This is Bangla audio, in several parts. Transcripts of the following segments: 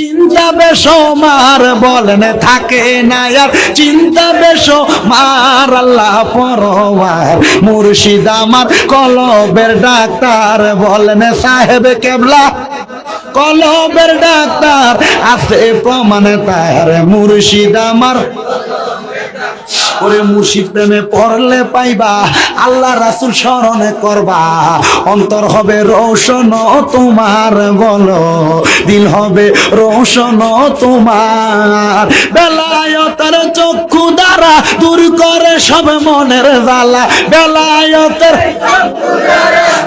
চিন্তা বেশ, মার বলেন থাকে না আর। চিন্তা বেসমার আল্লাহ পরওয়ার মুর্শিদ আমার কলবের ডাক্তার বলেন, সাহেব কেবলা, কলবের ডাক্তার, আছে প্রমাণে তার মুর্শিদ আমার ওরে মুর্শিদ প্রেমে পড়লে পাইবা, আল্লাহ রাসুল স্মরণে করবা। অন্তর হবে রোশন তোমার বলো, দিল হবে রোশন তোমার। বেলায়তের চক্ষু দ্বারা দূর করে সব মনের জ্বালা। বেলায়তের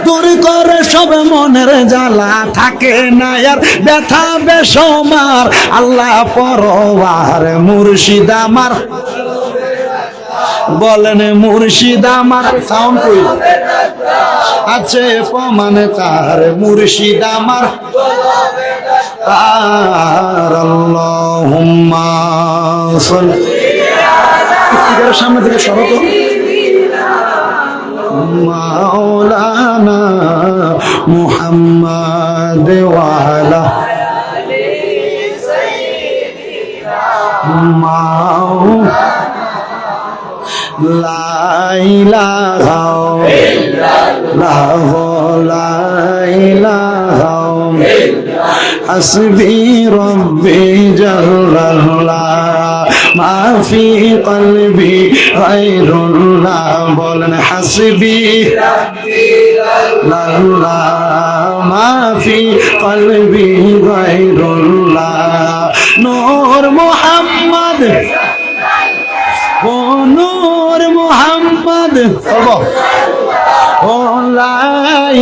দূর করে সব মনের জ্বালা। থাকে না আর ব্যথা বেসমার আল্লাহ পরবার মুর্শিদ আমার। বলেন মুর্শিদ আমার সাউন্ড কই? আছে প্রমাণে তার মুর্শিদ আমার। তার আল্লাহুম্মা স্পিকারের সামনে থেকে সরো তো। মাওলানা মুহাম্মদ ওয়ালা মাও লাইলা হাও। লাহ লাইলা হাও। হাসবি রব্বি জাল্লাল্লাহ। মা ফি কলবি গায়রুল্লাহ। বলেন, হাসবি লাল্লাহ মা ফি কলবি গায়রুল্লাহ। নূর মুহাম্মদ মুহাম্মদ ও লা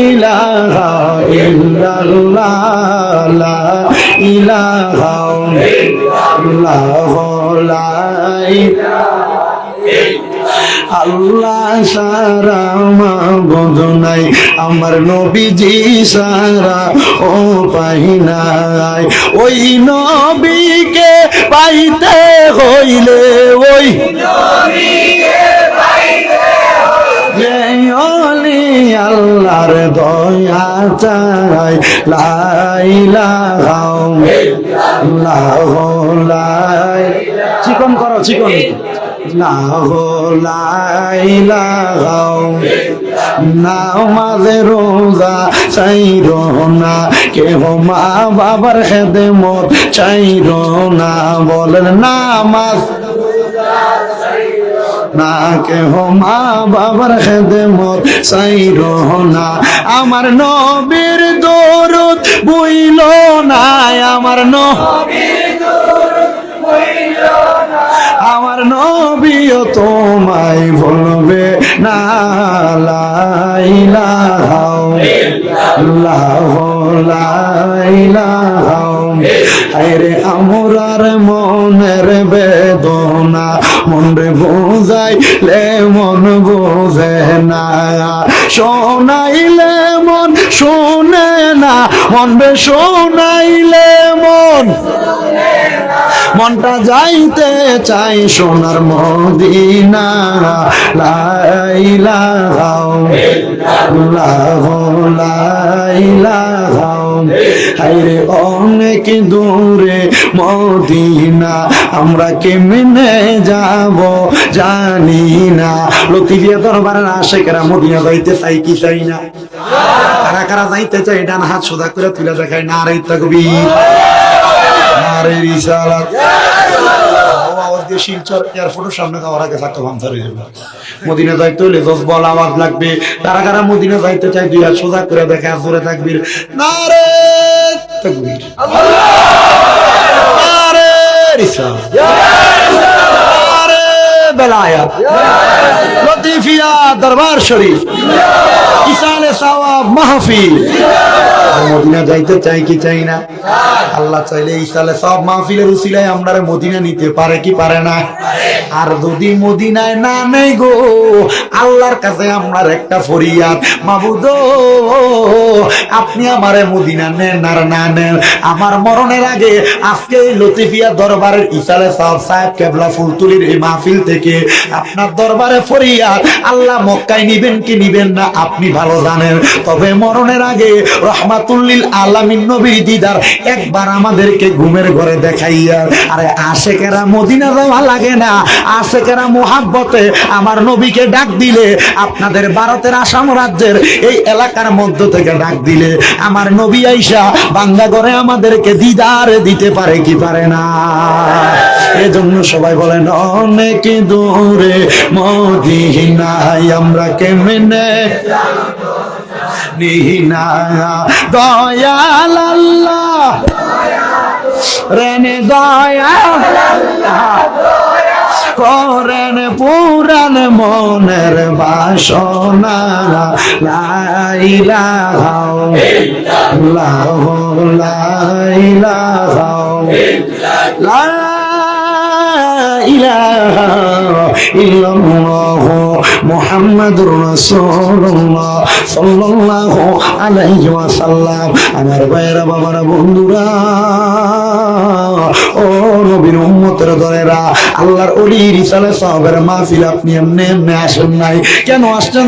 ইলাহা ইল্লাল্লাহ লা ইলাহা ইল্লাল্লাহ লা আল্লাহ সারা মাবুদ নাই আমার নবীজি সারা ও পাই নাই ওই নবীকে পাইতে হইলে ওই যে আল্লাহর দয়া চাই ইল্লাল্লাহ লাই চিকন করো, চিকন। নামাজে কেহ মা বাবার খেদে মত চাইর না। বলেন, নামাজ না কেহ মা বাবার খেদে মত চাইর না। আমার নবীর দরুদ বইল না আমার নবীর আমার নবীও তোমায় বলবে, না লাইলাহাও লাহ লাইলাহাও আরে আমরার মনের বেদনা মন রে বোঝাইলে মন বোঝে না। শোনাইলে মন শোনে না মন বে শোনাইলে মন মনটা যাইতে চাই সোনার মদিনা। লাইলাহাও লাহ লাইলাহাও হাইরে অনেক দূরে মদিনা, আমরা কেমনে যাব জানি না। লতিফিয়া দরবারের আশেকেরা মদিনা যাইতে চাই কি চাই না। কারা কারা যাইতে চাই ডান হাত সোজা করে তুলে দেখায় না রে তকবি নারে রিসালাত। আওয়াজ দিয়ে শিলচর এয়ারপোর্টের সামনে যাওয়ার আগে থাকতে ভাঙতে হয়ে যাবে। মদিনা যাইতে হলে দশ বল আওয়াজ লাগবে। তারা কারা মদিনা যাইতে চাই দুই হাত সোজা করে দেখে জোরে থাকবির নারে তাকবীর। নারে রিসালাত। নারে বেলায়াত লতিফিয়া দরবার শরীফ। মাহফিল। মদিনা যাইতে চাই কি চাই না? আল্লাহ চাইলে ইসালে সব মাহফিলের উসিলায় আমরা মদিনা নিতে পারে কি পারে না? আর যদি মদিনায় না নেই গো, আল্লাহর কাছে আমার একটা ফরিয়াদ। মাবুদ, আপনি আমারে মদিনা নেন আর না নেন? আমার মরণের আগে আজকে লতিফিয়া দরবারের ইসালে সাহেব কেবলা ফুলতুলির এই মাহফিল থেকে আপনার দরবারে ফরিয়াদ আল্লাহ মক্কায় নিবেন কি নিবেন না আপনি ভালো জানেন। তবে মরণের আগে রহমাতুল্লিল আলামিন নবীর দিদার একবার আমাদেরকে ঘুমের ঘরে দেখাইয়া, আরে আশেকেরা মদিনা যাওয়া লাগে না। আশেকেরা মোহাব্বতে আমার নবীকে ডাক দিলে, আপনাদের ভারতের আসাম রাজ্যের এই এলাকার মধ্য থেকে ডাক দিলে। আমার নবী আইসা বাংলা ঘরে আমাদেরকে দিদার দিতে পারে কি পারে না? এজন্য সবাই বলেন, অনেক দূরে মদিনায় আমরা কেমনে নিহিনা দয়াল আল্লাহ। রেনে দয়াল করেন পুরান মনের বাসনা। লাইলা লাহ লাইলা ইল্লাল্লাহ মুহাম্মাদুর রাসূলুল্লাহ সাল্লাল্লাহু আলাইহি ওয়াসাল্লাম। আমার ভাইরা বাবারা বন্ধুরা ও নবীর উম্মতের আল্লাহর রিসালে সাহাবের মাহফিল আপনি এমনি এমনি আসেন নাই। কেন আসছেন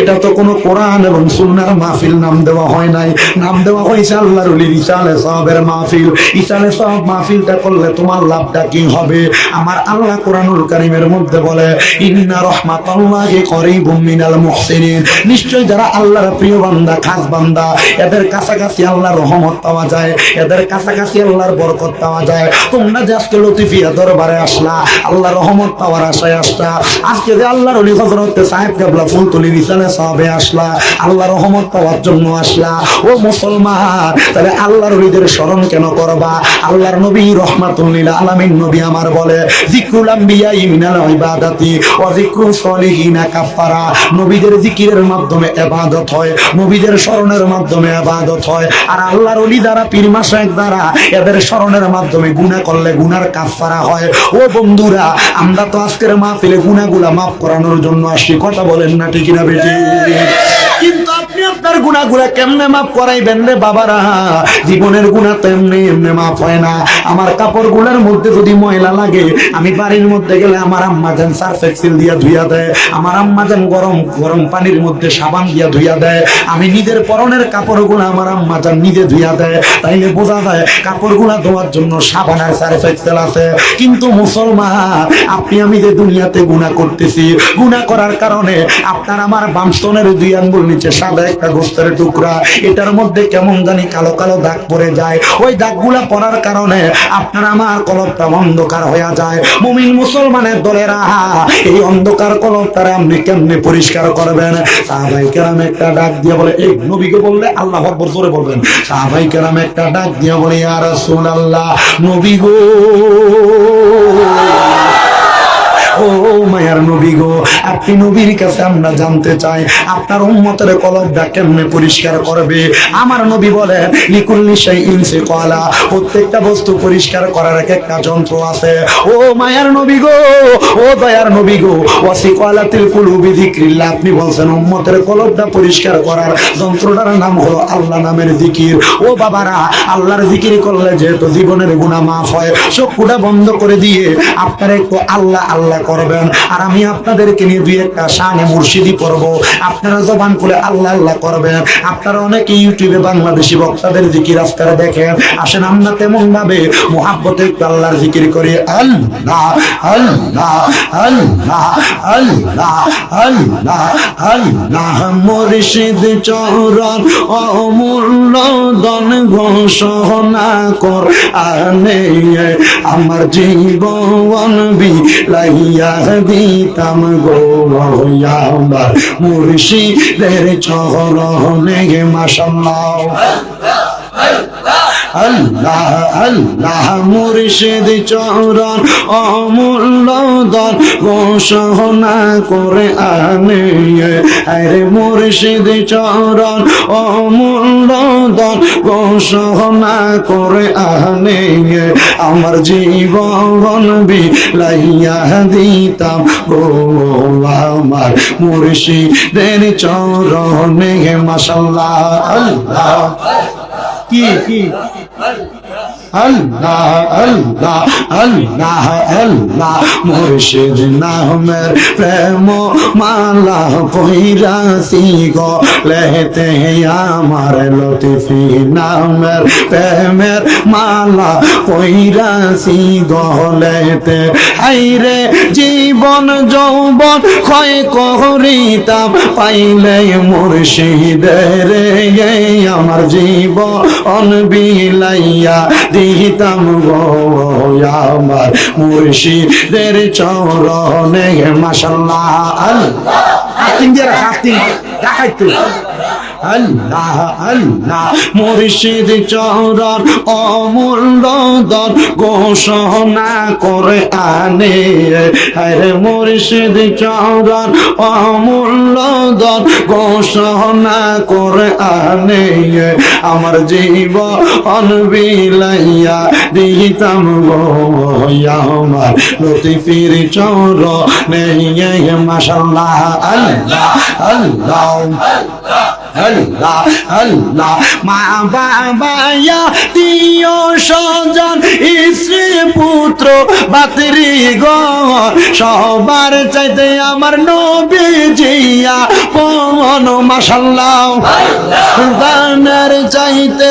এটা তো কোনো কোরআন এবং সুন্নাহর মাহফিল নাম দেওয়া হয় নাই। নাম দেওয়া হয়েছে আল্লাহর রিসালে সাহাবের মাহফিল। ইসালে সাহাব মাহফিলটা করলে তোমার লাভটা কি হবে? আমার আল্লাহ কোরআনুল কারীমের মধ্যে বলে, ইন্না রহমাতাল্লাহি করিবুম মিনাল মুহসিনিন। নিশ্চয় যারা আল্লাহর প্রিয় বান্দা, খাস বান্দা, এদের কাছাকাছি আল্লাহর রহমত পাওয়া যায়। এদের কাছাকাছি আল্লাহর বরকত পাওয়া যায়। তোমরা যে আজকে লতিফিয়া দরবারে আসলা, আল্লাহর রহমত পাওয়ার আশায় আসলা, আজকে যে আল্লাহর অলি হজরতে সাহেব কেবলা ফুলতলি বিছানে সাহাবে আসলা, আল্লাহর রহমত পাওয়ার জন্য আসলা। ও মুসলমান, তাহলে আল্লাহর অলিদের স্মরণ কেন করবা? আল্লাহর নবী রহমাতুল্লিল আলামিন নবী আমার বলে ইমিনাল ইবাদাতি জিক্রু সলিহিনা কাফারা নবীদের জিকিরের মাধ্যমে ইবাদত হয়, নবীদের স্মরণের মাধ্যমে ইবাদত হয়। আর আল্লাহর ওলি দ্বারা পীর মাশায়েখ দ্বারা এদের স্মরণের মাধ্যমে গুণা করলে গুনার কাফারা হয়। ও বন্ধুরা, আমরা তো আজকের মাহফিলে গুণাগুলা মাফ করানোর জন্য আসি কথা বলেন না, ঠিক না বেটি? কিন্তু আপনার গুণাগুলা কেমনে মাফ করাইবেন রে বাবারা? জীবনের গুণা তো এমনি এমনি মাফ হয় না। আমার কাপড়গুলার মধ্যে যদি ময়লা লাগে, আমি বাড়ির মধ্যে গেলে আমার আম্মা যেন সার্ফ এক্সেল দিয়া ধুইয়া দেয়, আমার আম্মা যেন গরম গরম পানির মধ্যে সাবান দিয়া ধুইয়া দেয়, আমি নিজের পরনের কাপড়গুলা আমার আম্মা যেন নিজে ধুইয়া দেয়, তাইলে বোঝা যায় কাপড়গুলা ধোয়ার জন্য সাবান আর সার্ফ এক্সেল আছে। কিন্তু মুসলমান, আপনি, আমি যে দুনিয়াতে গুণা করতেছি, গুণা করার কারণে আপনার আমার বামস্তনের দুই আঙ্গুল নিচে সাদা একটা গোস্তের টুকরা, এটার মধ্যে কেমন জানি কালো কালো দাগ পড়ে যায়। ওই দাগগুলা পড়ার কারণে আপনার আমার কলবটা অন্ধকার হয়ে যায়। মুমিন মুসলমানের দলেরা, এই অন্ধকার কলবটারে আপনি কেমনে পরিষ্কার করবেন? সাহাবাই কেরাম একটা ডাক দিয়ে বলে এই নবীকে বললে আল্লাহ আকবর জোরে বলবেন। সাহাবাই কেরাম একটা ডাক দিয়ে বলে, ইয়া রাসূলুল্লাহ, নবী গো। ও মায়ার নবী গো, আপনি নবীর কাছে আমরা জানতে চাই, আপনার উম্মতের কলবটা কেমনে পরিষ্কার করবে? আমার নবী বলে লিকুল্লি সেই ইনসে কলা, প্রত্যেকটা বস্তু পরিষ্কার করার এক একটা যন্ত্র আছে। ও মায়ার নবী গো, ও দয়ার নবী গো ওয়াসি কলাতিল কুলুবি যিকরিল্লাহ, আপনি বলছেন উম্মতের কলবটা পরিষ্কার করার যন্ত্রটার নাম হলো আল্লাহ নামের জিকির ও বাবারা, আল্লাহর জিকির করলে যেহেতু জীবনের গুনাহ মাফ হয় চক্ষুটা বন্ধ করে দিয়ে আপনারা একটু আল্লাহ আল্লাহ করবেন। আর আমি আপনাদেরকে নিয়ে দুই একটা শানে মুর্শিদি পড়ব। আপনারা জবান খুলে আল্লাহ আল্লাহ করবেন। আপনারা অনেকে ইউটিউবে বাংলাদেশি বক্তাদের জিকির আপনারা দেখেন। আসেন আমরা তেমন ভাবে মোহাব্বতে একটু আল্লাহর জিকির করি। আল্লাহ আল্লাহ আল্লাহ আল্লাহ আল্লাহ আল্লাহ। মুর্শিদ চরণ অমূল্য দন ঘোষণা কর। আমার জীবন দিতাম গো আমার মুর্শিদের চরণে মাসাল্লাহ। আল্লাহ আল্লাহ মুর্শিদ চরণ অমূল্য দল ঘোষণা করে আনে আরে মুর্শিদ চরণ অমূল্য দল ঘোষণা করে আনে আমার জীবন বিলাইয়া দিতাম গো আমার মুর্শিদের চরণে মাসাল্লাহ আল্লাহ। কি? কি আল্লাহ আল্লাহ আল্লাহ আল্লাহ, মুর্শিদ নামের প্রেম মালা পৈরাসি গো লেতে আমার লতিফি নামের প্রেমের মালা লেতে আইরে জীবন, যৌবন ক্ষয় করিতাম, পাইলে মুর্শিদের আমার জীবন বিলাইয়া দিতাম গো আমার মুর্শিদের চরণে মাসাল্লাহ আল্লাহ। হাতিম দিয়ে রাখ, আল্লাহ আল্লাহ। মুর্শিদ চরণ অমূল্য দর ঘোষণা করে আনে। আরে মুর্শিদ চরণ অমূল্য দর ঘোষণা করে আনে। আমার জীব অনবিলাইয়া দিতাম গো আমার লতিফির চর নেই মাসাল্লাহ আল্লাহ আল্লাহ আল্লাহ। আল্লাহ মা বাবা দিও সজন স্ত্রী পুত্র বাতরি গর সবার চাইতে আমার নবী জিয়া পন মাসাল্লাহ দানের চাইতে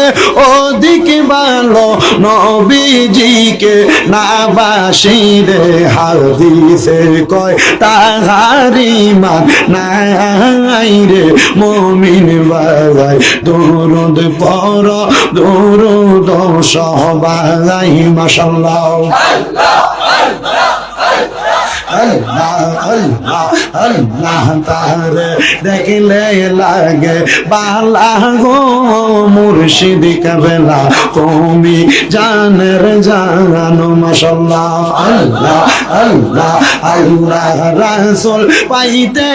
অধিক ভালো নবীজিকে না বাসিরে হাদিসে কয় তাহারি মান নাই রে মমিন বাবাই দরুদ পর দরুদ সহবাই মাশাল্লাহ। আল্লাহ আল্লাহ তারে দেখলে লাগে বালা গো মুর্শিদ কবেলা তুমি জানের জানো মাশাল্লাহ আল্লাহ আল্লাহ আল্লাহ রাসূল পাইতে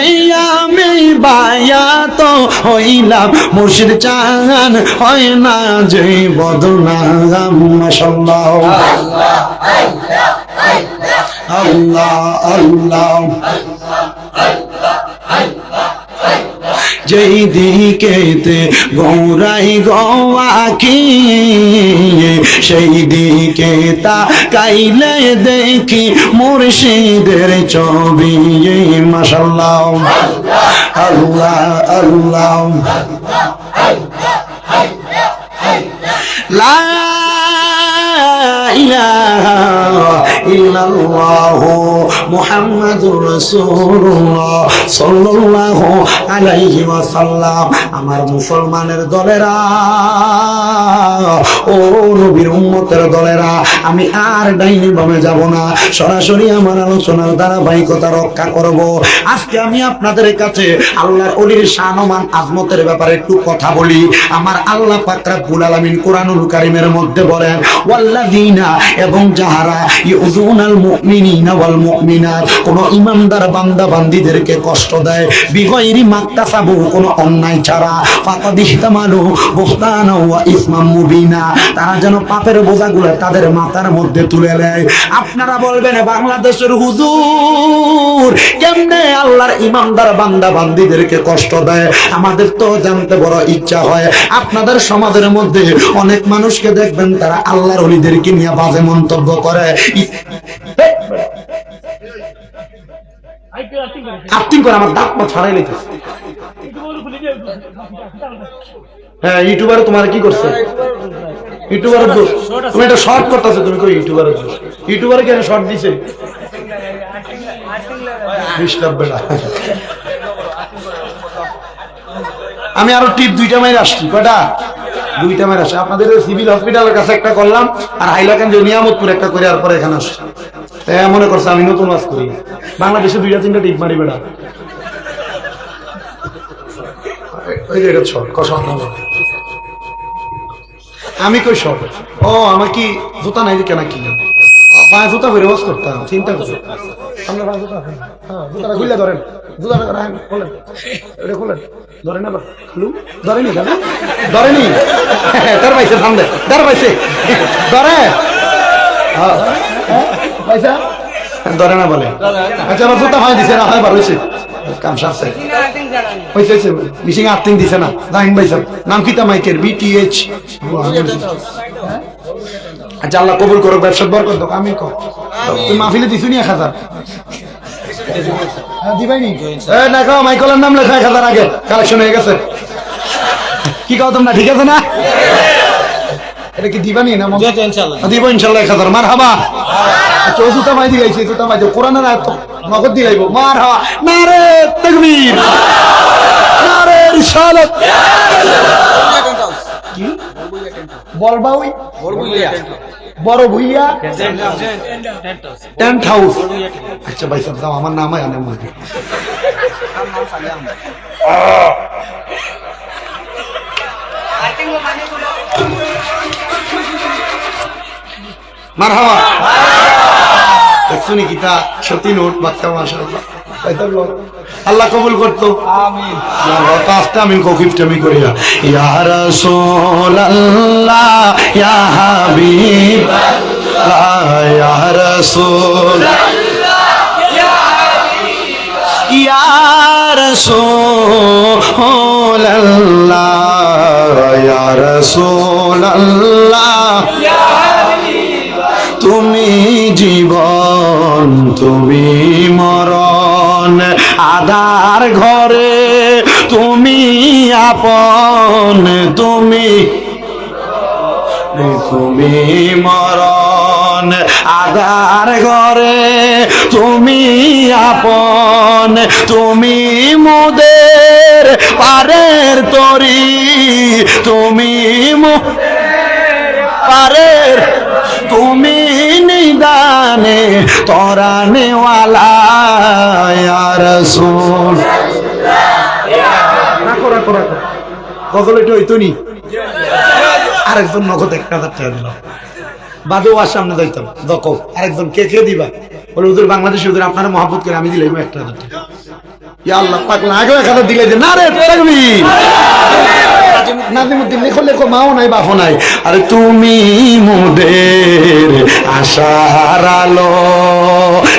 আমি বায়া তো হইলাম মুর্শিদ চান হয় না যে বদনাম মাশাল্লাহ আল্লাহ আল্লাহ যেই দিকেতে গৌরাই গৌয়াকি সেই দিকে তা কাইলে দেখি মুর্শিদের ছবি মাসাল্লাহ আল্লাহ আল্লাহ। লা আমার মুসলমানের দলেরা, ও নবীর উম্মতের দলেরা, আমি আর ডাইনি বামে যাব না। সরাসরি আমার আলোচনার ধারাবাহিকতা রক্ষা করব। আজকে আমি আপনাদের কাছে আল্লাহর অলির শানমান আজমতের ব্যাপারে একটু কথা বলি। আমার আল্লাহ পাক রব্বুল আলামিন কোরআনুল কারীমের মধ্যে বলেন এবং যাহারা মুমিনাত, কোন ইমানদার বান্দা বান্দীদেরকে কষ্ট দেয়। কোন অন্যায় ছাড়া। মুবিনা। তারা যেন পাপের বোঝাগুলো তাদের মাথার মধ্যে তুলে নেয়। আপনারা বলবেন বাংলাদেশের হুজুর, কেমনে আল্লাহর ইমানদার বান্দা বান্দীদেরকে কষ্ট দেয়? আমাদের তো জানতে বড় ইচ্ছা হয়। আপনাদের সমাজের মধ্যে অনেক মানুষকে দেখবেন, তারা আল্লাহর অলিদেরকে নিয়ে বাজে মন্তব্য করে। আমার দাঁত ছাড়াই লেগেছে হ্যাঁ ইউটিউবার তোমার কি করছে? তুমি এটা শর্ট করতেছো, তুমি কই ইউটিউবার ইউটিউবার কেন শর্ট দিছে? আমি আরও টিপ দুইটা মাইর আসছি, কয়টা? দুইটা মেয়ের আসে। আপনাদের সিভিল হসপিটালের কাছে একটা করলাম, আর হাইলাকান্দি নিয়ামতপুর একটা করে আর পরে এখানে আসে তাই মনে করছে আমি নতুন মাছ করি। বাংলাদেশে দুইটা তিনটা টিপ মারি বেড়া। আমি কই সব ও, আমার কি জুতা নাই কেন কি? পায়ে জুতা বের ওয়াজ করতাম চিন্তা করে। আপনার পায়ে জুতা? হ্যাঁ জুতাটা খুললে ধরেন। জুতাটা রাখেন খোলেন। এটা খোলেন। ধরেন আবার। খুলু। ধরেনি কেন? ধরেনি। তার পাইছে সামনে। তার পাইছে ধরে। হ্যাঁ। হ্যাঁ, পাইছা ধরে না বলে। আচ্ছা আমার জুতা হয় দিছে না হয় বার হয়েছে মিশিং আর্থিং দিছে না। নাম কিতা মাইকের? বিটিএইচ আচ্ছা আল্লাহ কবুল করো ব্যবসা বরকত দাও আমি কর। তুমি মাহফিলে দিছু নি এক হাজার? হ্যাঁ, দিবাই এ, না খাও মাইকেলের নাম লেখা এক হাজার আগে কালেকশন হয়ে গেছে। কি কাও তোমরা ঠিক আছে না? এটা কি দিবানি না দিব ইনশাল্লাহ এক হাজার মার হাবা আচ্ছা মাই জুতা মাই দিও কোরআনের আয়াত তো নগদ দিলাইব। মার হাবা না রে তাকবীর। না রে রিসালাত। কি বলবা ওই বড় ভুইয়া। Tent house. আচ্ছা ভাই আমার নাম হয় আনাম মাঝে। মার হাওয়া দেখছ নি কিতা সত্যি নোট বাচ্চা তো বলো। আল্লাহ কবুল করতো। আমিন। আস্তে আমিন ককিফ টামি করিয়া। ইয়া রাসূলুল্লাহ ইয়া হাবিব ইয়া রাসূল ইয়া রাসূলুল্লাহ ইয়া রাসূলুল্লাহ। তুমি জীবন তুমি মরণ। আধার ঘরে, তুমি আপন, তুমি তুমি মরণ। আধার ঘরে, তুমি আপন, তুমি মোদের পারের তরি, তুমি পারের, তুমি নিদানে তরানেওয়ালা। রাখো রাখো রাখো। আরেকজন নগদ এক হাজার টাকা দিল। বাদে ওয়ার সামনে যাইতাম। দক আরেকজন কে কে দিবা? বলে ওদের বাংলাদেশে ওদের আপনারা মহাব্বত করে আমি দিলাম একটা হাজার টাকা। ইয়া আল্লাহ পাকলা আগেও এক হাজার দিলে না রে নাজিমুদ্দিন। লেখো লেখো, মাও নাই নাই। আরে তুমি মোদের আশার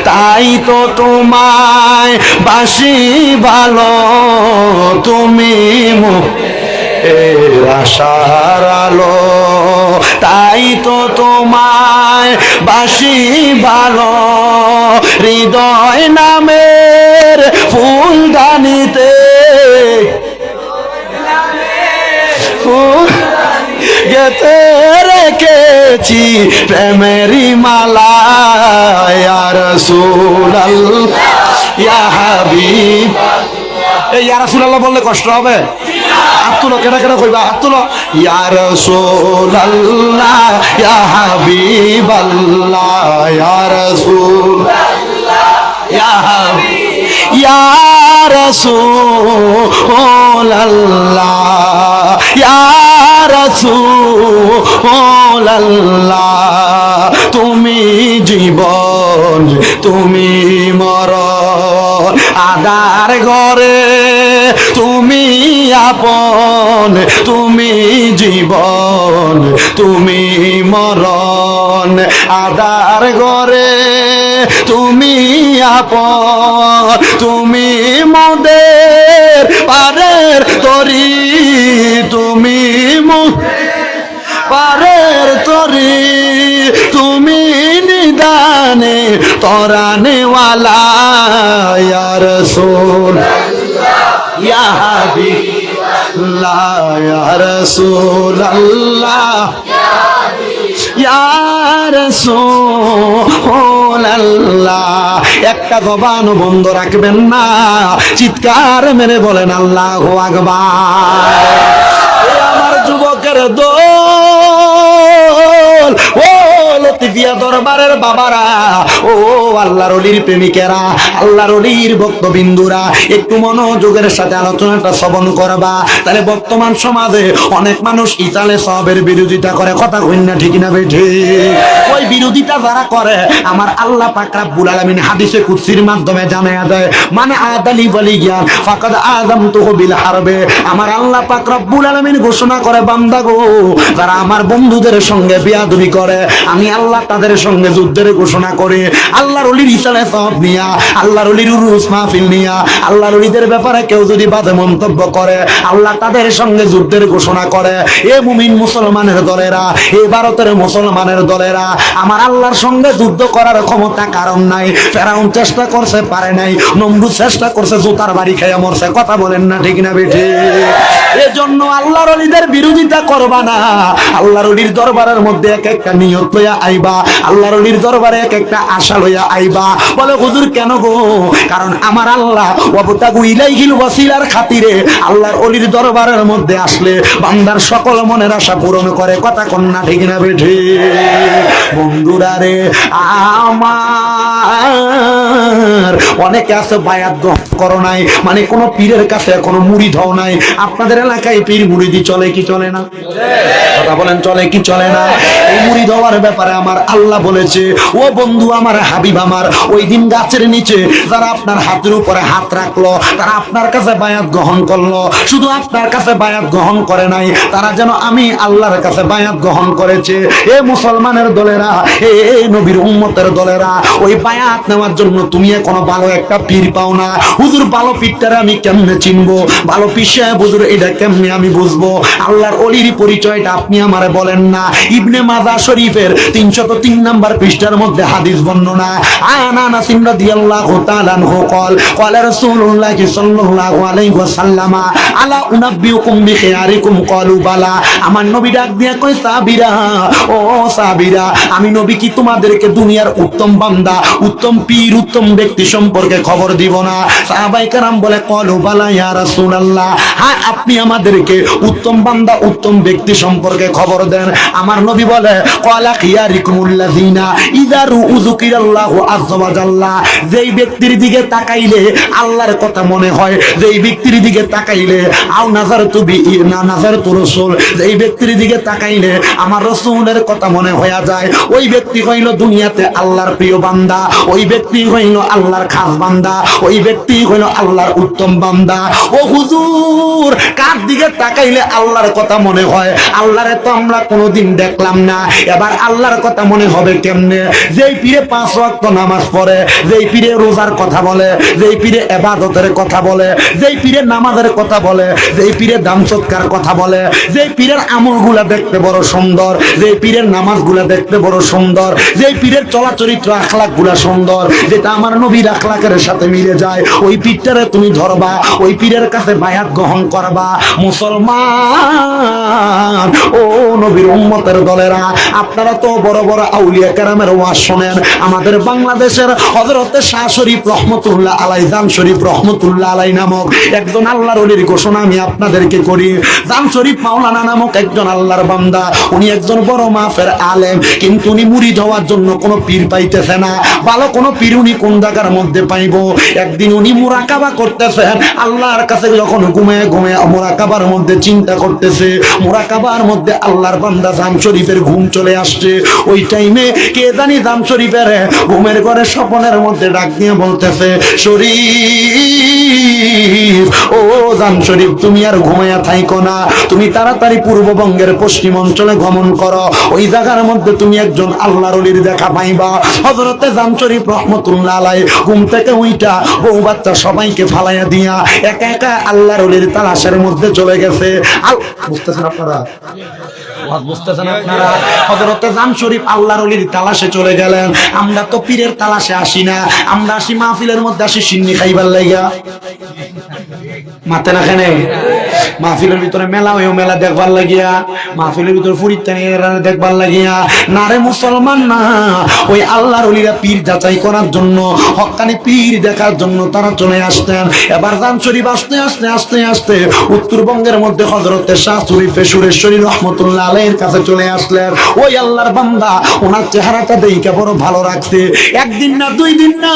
তাই তো তোমায় বাসি ভালো। তুমি মো এর আশার আলো, তাই তো তোমায় বাসি ভালো। হৃদয় রেখেছি প্রেমেরি মালা ইয়ার সুলাল ইয়া হাবিব। এই ইয়া রাসূলুল্লাহ বললে কষ্ট হবে? হাত তুলো, কেনা কেনা কইবা? হাত তুলো। ইয়া রাসূলুল্লাহ, ইয়া হাবিবাল্লাহ, ইয়া রাসূল ইয়া হাবিব, ইয়া ইয়া রাসূলুল্লাহ তুমি জীবন, তুমি মরণ, আদার ঘরে তুমি আপন, তুমি জীবন, তুমি মরণ, আদার ঘরে তুমি আপন, তুমি মোদের পারের তরি, তুমি পারের তরি, তুমি নিদানে তরানেওয়ালা, ইয়া রাসূল ইয়া হাবিবাল্লাহ, ইয়া রাসূলাল্লাহ ইয়া রাসূলাল্লাহ একটা জবান বন্ধ রাখবেন না। চিৎকার মেরে বলেন আল্লাহ আকবার। আমার যুবকের ও লতিফিয়া দরবারের বাবারা, ও আল্লাহর অলির প্রেমিকেরা, আল্লাহর অলির ভক্তবিন্দুরা, একটু মনোযোগের সাথে আলোচনাটা শ্রবণ করবা। তাহলে বর্তমান সমাজে অনেক মানুষ ইতালে সবের বিরোধিতা করে, কথা কই না, ঠিক না বেঠি? ওই বিরোধিতা যারা করে, আমার আল্লাহ পাক রাব্বুল আলামিন হাদিসে কুদসির মাধ্যমে জানায়া দেয় মানে আদালি বলি জ্ঞান ফাকাদ আযম তুহু বিল হারবে। আমার আল্লাহ পাক রব্বুল আলামিন ঘোষণা করে, বান্দা গো, যারা আমার বন্ধুদের সঙ্গে বিয়াদবি করে, আমি আল্লাহ তাদের সঙ্গে যুদ্ধের ঘোষণা করে, আল্লাহর অলির ইসালে সব নিয়া, আল্লাহর অলির উরুস মাহফিল নিয়া, আল্লাহর অলিদের ব্যাপারে কেউ যদি বাদে মন্তব্য করে, আল্লাহ তাদের সঙ্গে যুদ্ধের ঘোষণা করে, এ মুমিন মুসলমানের দলেরা, এ ভারতের মুসলমানের দলেরা, আমার আল্লাহর সঙ্গে যুদ্ধ করার ক্ষমতা কারণ নাই, ফেরাউন চেষ্টা করছে, পারে নাই, নমরুদ চেষ্টা করছে, জুতার বাড়ি খেয়ে মরছে, কথা বলেন না ঠিক না বেঠে? এজন্য আল্লাহর অলিদের বিরোধিতা করবা না, আল্লাহর অলির দরবারের মধ্যে এক একটা নিয়ত লইয়া আইবা আল্লাহর অলির দরবারে এক একটা আশা লইয়া আইবা। বলে, হুজুর, কেন গো? কারণ আমার আল্লাহ ওয়াবতাগু ইলাইহিল ওয়াসিলার খাতিরে আল্লাহর অলির দরবারের মধ্যে আসলে বান্দার সকল মনের আশা পূরণ করে। কথা কন্যা ঠিক না, বেঠে? বন্ধুরা রে, আমার অনেকে আছে বায়াত গ্রহণ করো নাই মানে কোনো পীরের কাছে কোনো মুড়ি ধাও নাই। আপনাদের এলাকায় পীর মুড়ি দি চলে কি চলে না? কথা বলেন, চলে কি চলে না? এই মুড়ি দেওয়ার ব্যাপারে আমার আল্লাহ বলেছে, ও বন্ধু আমার হাবিব আমার, ওই দিন গাছের নিচে যারা আপনার হাতের উপরে হাত রাখল, তারা আপনার কাছে বায়াত গ্রহণ করল। শুধু আপনার কাছে বায়াত গ্রহণ করে নাই, তারা যেন আমি আল্লাহর কাছে বায়াত গ্রহণ করেছে। এ মুসলমানের দলেরা এ নবীর উম্মতের দলেরা, ওই বায়াত হায়াত নেওয়ার জন্য তুমি কোনো ভালো একটা পীর পাও না। হুজুর, ভালো পীরটারে আমি কেমনে চিনবো? ভালো পীর সাহেব এটা কেমনে আমি বুঝব? আল্লাহর অলির পরিচয়টা আপনি আমারে বলেন না। ইবনে মাজা শরীফের তিনশত তিন নাম্বার পৃষ্ঠার মধ্যে হাদিস বর্ণনা। আনা নাসিম রাদিয়াল্লাহু তাআলা আনহু কল কল রাসূলুল্লাহ সাল্লাল্লাহু আলাইহি ওয়াসাল্লামা, আলা উনাব্বিউকুম বিখিয়ারিকুম? ক্বালু বালা, আমার নবী ডাক দিয়া কয় সাহাবীরা ও সাহাবীরা আমি নবী কি তোমাদেরকে দুনিয়ার উত্তম বান্দা উত্তম পীর, উত্তম ব্যক্তি সম্পর্কে খবর দিব না। সাহাবাই কারাম বলে, কলু বালা ইয়া রাসূলুল্লাহ। হ্যাঁ আপনি আমাদেরকে উত্তম বান্দা, উত্তম ব্যক্তি সম্পর্কে খবর দেন। আমার নবী বলে, কলা খিয়ারিকুমুল্লাযিনা ইযা রুযুকিরাল্লাহু আযজা যেই ব্যক্তির দিকে তাকাইলে আল্লাহর কথা মনে হয়, যেই ব্যক্তির দিকে তাকাইলে, আও নাজার তুবি না নাজার তু রাসূল। যেই ব্যক্তির দিকে তাকাইলে আমার রাসূলের কথা মনে হয়ে যায়, ওই ব্যক্তি হইল দুনিয়াতে আল্লাহর প্রিয় বান্দা। ওই ব্যক্তি হইল আল্লাহর খাস বান্দা, ওই ব্যক্তি হইল আল্লাহর উত্তম বান্দা। ও হুজুর, কার দিকে তাকাইলে আল্লাহর কথা মনে হয়? আল্লাহরে তো আমরা কোনোদিন দেখলাম না। এবার আল্লাহর কথা মনে হবে কেমনে? যেই পীরে পাঁচ ওয়াক্ত নামাজ পড়ে, যেই পীরে রোজার কথা বলে, যেই পীরে এবাদতের কথা বলে, যেই পীরে নামাজের কথা বলে, যেই পীরে দাম সৎকার কথা বলে, যেই পীরের আমলগুলা দেখতে বড় সুন্দর, যেই পীরের নামাজগুলা দেখতে বড় সুন্দর, যেই পীরের চলাচরিত্র আখলাকগুলা সুন্দর, যেটা আমার নবীর আখলাকের সাথে মিলে যায়। ওই পীরটারে তুমি ধরবা, ওই পীরের কাছে বায়াত গ্রহণ করবা। মুসলমান, ও নবীর উম্মতের দলেরা, আপনারা তো বড় বড় আউলিয়া কেরামের ওয়াজ শোনেন। আমাদের বাংলাদেশের হজরতে শাহ শরীফ রহমতুল্লাহ আলাই, জান শরীফ রহমতুল্লাহ আলাই নামক একজন আল্লাহর অলির ঘোষণা আমি আপনাদেরকে করি। জান শরীফ মাওলানা নামক একজন আল্লাহর বান্দা, উনি একজন বড় মাফের আলেম, কিন্তু উনি মুড়ি যাওয়ার জন্য কোনো পীর পাইতেছে না। ভালো কোনো পীর উনি কোন জায়গার মধ্যে পাইবো? একদিন উনি মুরাকাবা করতেছেন। আল্লাহর কাছে যখন ঘুমে ঘুমে মুরাকাবার মধ্যে চিন্তা করতেছে, মুরাকাবার মধ্যে আল্লাহর বান্দা জাম শরীফের ঘুম চলে আসছে। ওই টাইমে কে জানি জাম শরীফের ঘুমের ঘরে স্বপনের মধ্যে ডাক দিয়ে বলতেছে, শরীফ, ও জাম শরীফ, তুমি আর ঘুমাইয়া থাইকো না। তুমি তাড়াতাড়ি পূর্ববঙ্গের পশ্চিম অঞ্চলে গমন করো। ওই জায়গার মধ্যে তুমি একজন আল্লাহর অলির দেখা পাইবা। হজরতে জাম শরীফ রহমতুল্লাহ আলাই ঘুম থেকে উইটা বউ বাচ্চা সবাইকে ফালাইয়া দিয়া একা একা আল্লাহর অলির তালাশের মধ্যে চলে গেছে। বুঝতেছেন আপনারা? হযরতে জাম শরীফ আল্লাহর ওলির তালাশে চলে গেলেন। আমরা তো পীরের তালাশে আসি না। আমরা আসি মাহফিলের মধ্যে আসি সিন্নি খাইবার লাইগা। মাতে না খানে। মাহফিলের ভিতরে মেলা হয়েও মেলা দেখবার লাগিয়া। মাহফিলের ভিতরে ফুরিতে দেখবার লাগিয়া। না রে মুসলমান না, ওই আল্লাহর ওলিরা পীর যাচাই করার জন্য হক্কানি পীর দেখার জন্য তারা চলে আসতেন। এবার জান শরীফ আসতে আসতে আসতে আসতে উত্তরবঙ্গের মধ্যে হজরতের শাহ শরীফে সুরেশ্বরী রহমতুল্লাহ আলাইয়ের কাছে চলে আসলেন। ওই আল্লাহর বান্দা, ওনার চেহারাটা দেখে বড় ভালো রাখছে একদিন না, দুই দিন না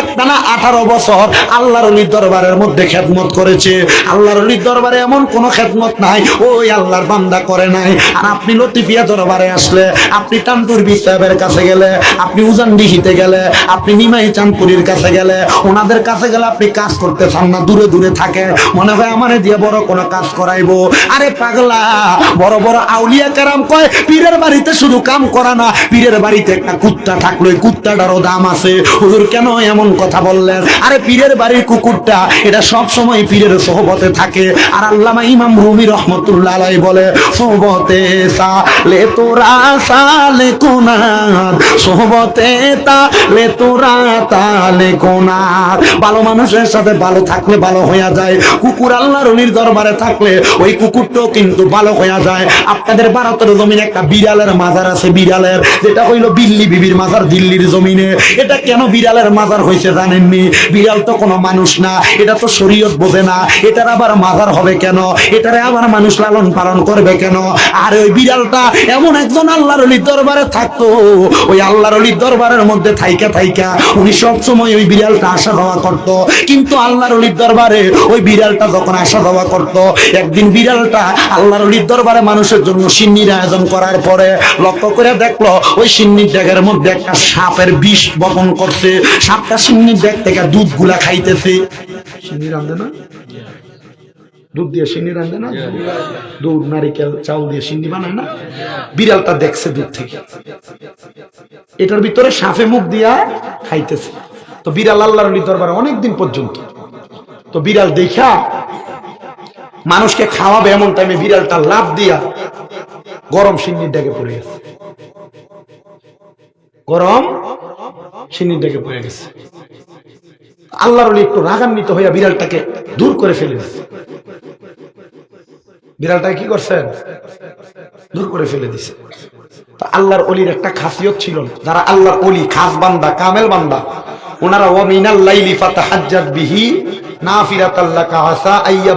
একটা না আঠারো বছর আল্লাহর অলির দরবারের মধ্যে খেদমত করে করেছে। আল্লাহর অলির দরবারে এমন কোন খেদমত নাই। ওই আল্লাহর বান্দা করে নাই। আর আপনি লতিফিয়া দরবারে আসলে, আপনি টানপুর সাহেবের কাছে গেলে, আপনি উজান ডিহিতে গেলে, আপনি নিমাই চাঁদপুরির কাছে গেলে, ওনাদের কাছে গেলে আপনি কাজ করতে চান না, দূরে দূরে থাকে। মনে হয় আমারে দিয়ে বড় কোনো কাজ করাইবো। আরে পাগলা, বড় বড় আউলিয়া কারাম কয়, পীরের বাড়িতে শুধু কাম করা না, পীরের বাড়িতে একটা কুত্তা থাকল কুত্তাটারও দাম আছে। হুজুর কেন এমন কথা বললেন? আরে পীরের বাড়ির কুকুরটা, এটা সব সময় পীরের সোহবতে থাকে। আর আল্লামা ইমাম রুমি রহমতুল্লাহ আলাই বলে, সোহবতে সালে তোরা সালে কোনার। সোহবতে তালে তোরা, তালে কোনার। ভালো মানুষের সাথে ভালো থাকলে ভালো হইয়া যায়। কুকুর আল্লাহর অলির দরবারে থাকলে ওই কুকুরটাও কিন্তু ভালো হইয়া যায়। আপনাদের ভারতের জমিনে একটা বিড়ালের মাজার আছে, বিড়ালের, যেটা হইল বিল্লি বিবির মাজার, দিল্লির জমিনে। এটা কেন বিড়ালের মাজার হয়েছে জানেননি? বিড়াল তো কোনো মানুষ না। এটা তো শরীয়ত বোঝে না, এটার আবার মাজার হবে কেন? এটারে আবার মানুষ লালন পালন করবে কেন? আর ওই বিড়ালটা এমন একজন আল্লাহর অলির দরবারে থাকতো। ওই আল্লাহর অলির দরবারের মধ্যে থাইকা থাইকা উনি সব সময় ওই বিড়ালটা আসা যাওয়া করত। কিন্তু আল্লাহর অলির দরবারে ওই বিড়ালটা যখন আসা যাওয়া করত, একদিন বিড়ালটা আল্লাহর অলির দরবারে মানুষের জন্য সিন্নির আয়োজন করার পরে লক্ষ্য করে দেখল, ওই সিন্নির ড্যাগের মধ্যে একটা সাপের বিষ বপন করছে। সাপটা সিন্নির ড্যাগ থেকে দুধগুলা খাইতেছে। সিন্নি রান্ধে না? দুধ দিয়ে সিন্নি রান্ধে না? দুধ, নারিকেল চাউল দিয়ে সিন্নি বানায় না? বিড়ালটা দেখছে দুধ থেকে। এটার ভিতরে সাফে মুখ দিয়া খাইতেছে। তো বিড়াল আল্লাহর দরবারে অনেকদিন পর্যন্ত। তো বিড়াল দেখা, মানুষকে খাওয়াবে এমন টাইমে বিড়ালটা লাভ দিয়া গরম সিন্নির ডেকে পড়ে গেছে। গরম সিন্নির ডেকে পড়ে গেছে। আল্লাহর একটু রাগান্বিত হইয়া বিড়ালটাকে দূর করে ফেলে দিচ্ছে বিড়ালটাকে কি করছেন? দূর করে ফেলে দিছে। আল্লাহর অলির একটা খাসিয়ত ছিল যারা আল্লাহর অলি খাস বান্দা, কামেল বান্দা, ওনারা ওয়া মিনাল লাইলি ফাতাহাজ্জাত বিহি নাফিরাতাল্লাকা আসা আইয়া